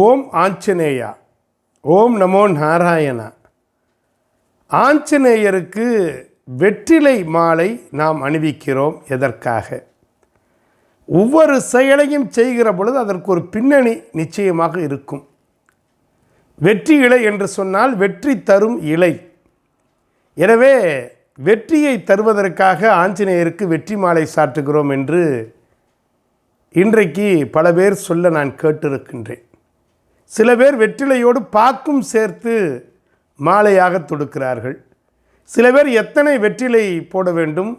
ஓம் ஆஞ்சநேயா. ஓம் நமோ நாராயணா. ஆஞ்சநேயருக்கு வெற்றிலை மாலை நாம் அணிவிக்கிறோம் எதற்காக? ஒவ்வொரு செயலையும் செய்கிற பொழுது அதற்கு ஒரு பின்னணி நிச்சயமாக இருக்கும். வெற்றி இலை என்று சொன்னால் வெற்றி தரும் இலை. எனவே வெற்றியை தருவதற்காக ஆஞ்சநேயருக்கு வெற்றி மாலை சாற்றுகிறோம் என்று இன்றைக்கு பல பேர் சொல்ல நான் கேட்டிருக்கின்றேன். சில பேர் வெற்றிலையோடு பாக்கும் சேர்த்து மாலையாக தொடுக்கிறார்கள். சில பேர் எத்தனை வெற்றிலை போட வேண்டும்?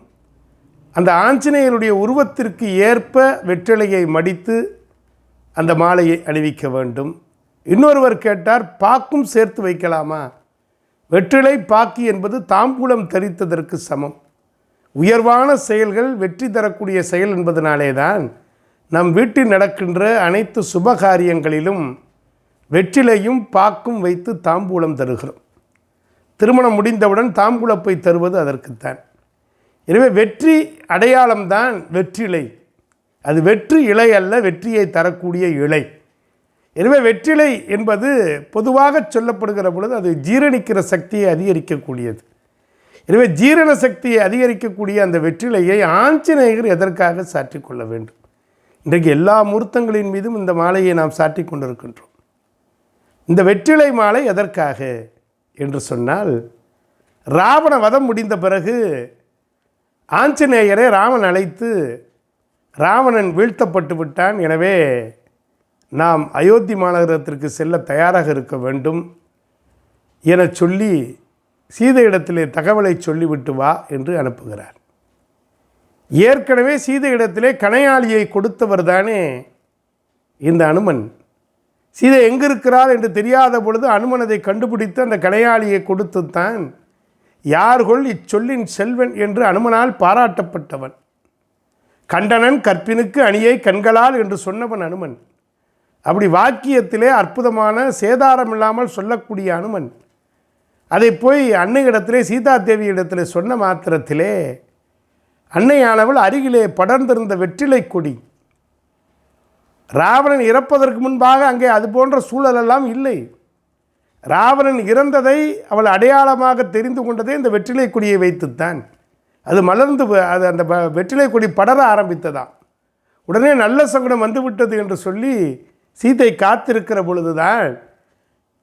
அந்த ஆஞ்சநேயருடைய உருவத்திற்கு ஏற்ப வெற்றிலையை மடித்து அந்த மாலையை அணிவிக்க வேண்டும். இன்னொருவர் கேட்டார் பாக்கும் சேர்த்து வைக்கலாமா? வெற்றிலை பாக்கி என்பது தாம்பூலம் தரித்ததற்கு சமம். உயர்வான செயல்கள் வெற்றி தரக்கூடிய செயல் என்பதனாலே தான் நம் வீட்டில் நடக்கின்ற அனைத்து சுபகாரியங்களிலும் வெற்றிலையும் பாக்கும் வைத்து தாம்பூலம் தருகிறோம். திருமணம் முடிந்தவுடன் தாம்பூலப்பை தருவது அதற்குத்தான். எனவே வெற்றி அடையாளம்தான் வெற்றிலை. அது வெற்றி இலை அல்ல வெற்றியை தரக்கூடிய இலை. எனவே வெற்றிலை என்பது பொதுவாக சொல்லப்படுகிற பொழுது அது ஜீரணிக்கிற சக்தியை அதிகரிக்கக்கூடியது. எனவே ஜீரண சக்தியை அதிகரிக்கக்கூடிய அந்த வெற்றிலையை ஆஞ்சநேயர் எதற்காக சாற்றிக் கொள்ள வேண்டும்? இன்றைக்கு எல்லா மூர்த்தங்களின் மீதும் இந்த மாலையை நாம் சாற்றிக் கொண்டிருக்கின்றோம். இந்த வெற்றிலை மாலை எதற்காக? என்று சொன்னால் ராவண வதம் முடிந்த பிறகு ஆஞ்சநேயரை ராமன் அழைத்து ராவணன் வீழ்த்தப்பட்டு விட்டான் எனவே நாம் அயோத்தி மாநகரத்திற்கு செல்ல தயாராக இருக்க வேண்டும் என சொல்லி சீதையிடத்திலே தகவலை சொல்லிவிட்டு வா என்று அனுப்புகிறார். ஏற்கனவே சீதையிடத்திலே கணையாளியை கொடுத்தவர் தானே இந்த அனுமன். சீதை எங்கே இருக்கிறார் என்று தெரியாத பொழுது அனுமனதை கண்டுபிடித்து அந்த கணையாளியை கொடுத்துத்தான் யார்கொள் இச்சொல்லின் செல்வன்? என்று அனுமனால் பாராட்டப்பட்டவன். கண்டனன் கற்பினுக்கு அணியை கண்களால் என்று சொன்னவன் அனுமன். அப்படி வாக்கியத்திலே அற்புதமான சேதாரம் இல்லாமல் சொல்லக்கூடிய அனுமன். அதை போய் அன்னையிடத்திலே சீதா தேவி இடத்திலே சொன்ன மாத்திரத்திலே அன்னையானவள் அருகிலே படர்ந்திருந்த வெற்றிலை கொடி ராவணன் இறப்பதற்கு முன்பாக அங்கே அது போன்ற சூழலெல்லாம் இல்லை. ராவணன் இறந்ததை அவள் அடையாளமாக தெரிந்து கொண்டதே இந்த வெற்றிலை கொடியை வைத்துத்தான். அது மலர்ந்து அது அந்த வெற்றிலை கொடி படர ஆரம்பித்ததாம். உடனே நல்ல சகுனம் வந்துவிட்டது என்று சொல்லி சீதை காத்திருக்கிற பொழுதுதான்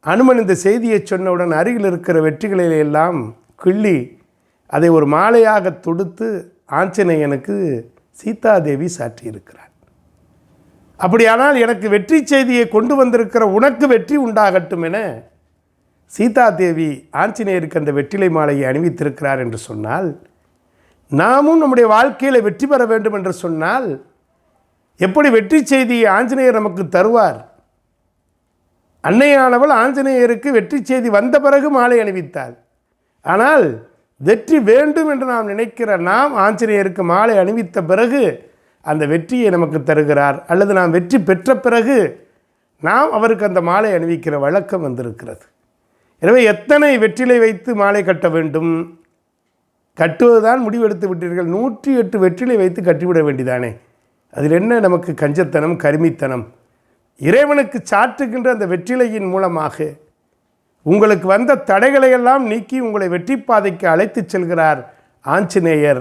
அனுமன் இந்த செய்தியை சொன்னவுடன் அருகில் இருக்கிற வெற்றிகளை எல்லாம் கிள்ளி அதை ஒரு மாலையாக தொடுத்து ஆஞ்சநேயனுக்கு சீதாதேவி சாற்றியிருக்கிறார் அப்படியானால் எனக்கு வெற்றி செய்தியை கொண்டு வந்திருக்கிற உனக்கு வெற்றி உண்டாகட்டும் என சீதாதேவி ஆஞ்சநேயருக்கு அந்த வெற்றிலை மாலையை அணிவித்திருக்கிறார் என்று சொன்னால் நாமும் நம்முடைய வாழ்க்கையில் வெற்றி பெற வேண்டும் என்று சொன்னால் எப்படி வெற்றி செய்தியை ஆஞ்சநேயர் நமக்கு தருவார்? அன்னையானவள் ஆஞ்சநேயருக்கு வெற்றி செய்தி வந்த பிறகு மாலை அணிவித்தாள். ஆனால் வெற்றி வேண்டும் என்று நாம் நினைக்கிற நாம் ஆஞ்சநேயருக்கு மாலை அணிவித்த பிறகு அந்த வெற்றியை நமக்கு தருகிறார். அல்லது நாம் வெற்றி பெற்ற பிறகு நாம் அவருக்கு அந்த மாலை அணிவிக்கிற வழக்கம் வந்திருக்கிறது. எனவே எத்தனை வெற்றிலை வைத்து மாலை கட்ட வேண்டும்? கட்டுவதுதான் முடிவெடுத்து விட்டீர்கள். நூற்றி எட்டு வெற்றிலை வைத்து கட்டிவிட வேண்டிதானே அதில் என்ன நமக்கு கஞ்சத்தனம் கருமித்தனம்? இறைவனுக்கு சாற்றுகின்ற அந்த வெற்றிலையின் மூலமாக உங்களுக்கு வந்த தடைகளையெல்லாம் நீக்கி உங்களை வெற்றி பாதைக்கு அழைத்துச் செல்கிறார் ஆஞ்சநேயர்.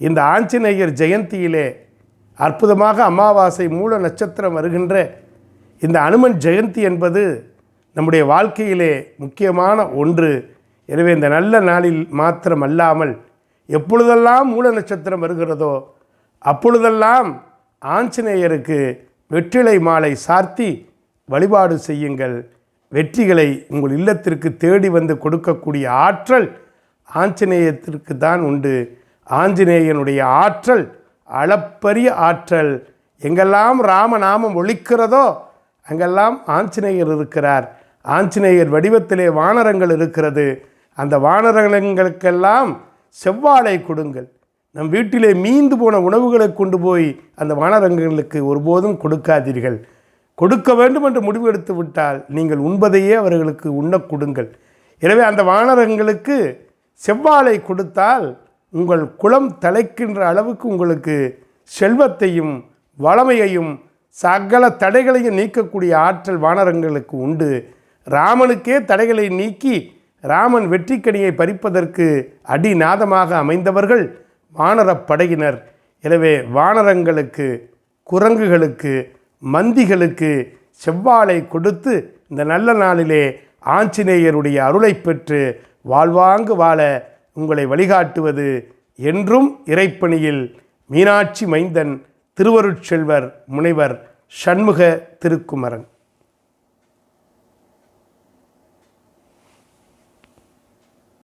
இந்த ஆஞ்சநேயர் ஜெயந்தியிலே அற்புதமாக அமாவாசை மூல நட்சத்திரம் வருகின்ற இந்த அனுமன் ஜெயந்தி என்பது நம்முடைய வாழ்க்கையிலே முக்கியமான ஒன்று. எனவே இந்த நல்ல நாளில் மாத்திரம் அல்லாமல் எப்பொழுதெல்லாம் மூல நட்சத்திரம் வருகிறதோ அப்பொழுதெல்லாம் ஆஞ்சநேயருக்கு வெற்றிலை மாலை சார்த்தி வழிபாடு செய்யுங்கள். வெற்றிகளை உங்கள் இல்லத்திற்கு தேடி வந்து கொடுக்கக்கூடிய ஆற்றல் ஆஞ்சநேயத்திற்கு தான் உண்டு. ஆஞ்சநேயனுடைய ஆற்றல் அளப்பரிய ஆற்றல் எங்கெல்லாம் ராமநாமம் ஒழிக்கிறதோ அங்கெல்லாம் ஆஞ்சநேயர் இருக்கிறார். ஆஞ்சநேயர் வடிவத்திலே வானரங்கள் இருக்கிறது. அந்த வானரங்களுக்கெல்லாம் செவ்வாழை கொடுங்கள். நம் வீட்டிலே மீந்து போன உணவுகளை கொண்டு போய் அந்த வானரங்களுக்கு ஒருபோதும் கொடுக்காதீர்கள். கொடுக்க வேண்டும் என்று முடிவெடுத்து விட்டால் நீங்கள் உண்பதையே அவர்களுக்கு உண்ணக் கொடுங்கள். எனவே அந்த வானரங்களுக்கு செவ்வாழை கொடுத்தால் உங்கள் குலம் தலைக்கின்ற அளவுக்கு உங்களுக்கு செல்வத்தையும் வளமையையும் சகல தடைகளையும் நீக்கக்கூடிய ஆற்றல் வானரங்களுக்கு உண்டு. ராமனுக்கே தடைகளை நீக்கி ராமன் வெற்றிக்கனியை பறிப்பதற்கு அடிநாதமாக அமைந்தவர்கள் வானரப் படையினர். எனவே வானரங்களுக்கு குரங்குகளுக்கு மந்திகளுக்கு செவ்வாழை கொடுத்து இந்த நல்ல நாளிலே ஆஞ்சநேயருடைய அருளை பெற்று வாழ்வாங்கு வாழ உங்களை வழிகாட்டுவது என்றும் இறைப்பணியில் மீனாட்சி மைந்தன் திருவருட்செல்வர் முனைவர் சண்முக திருக்குமரன்.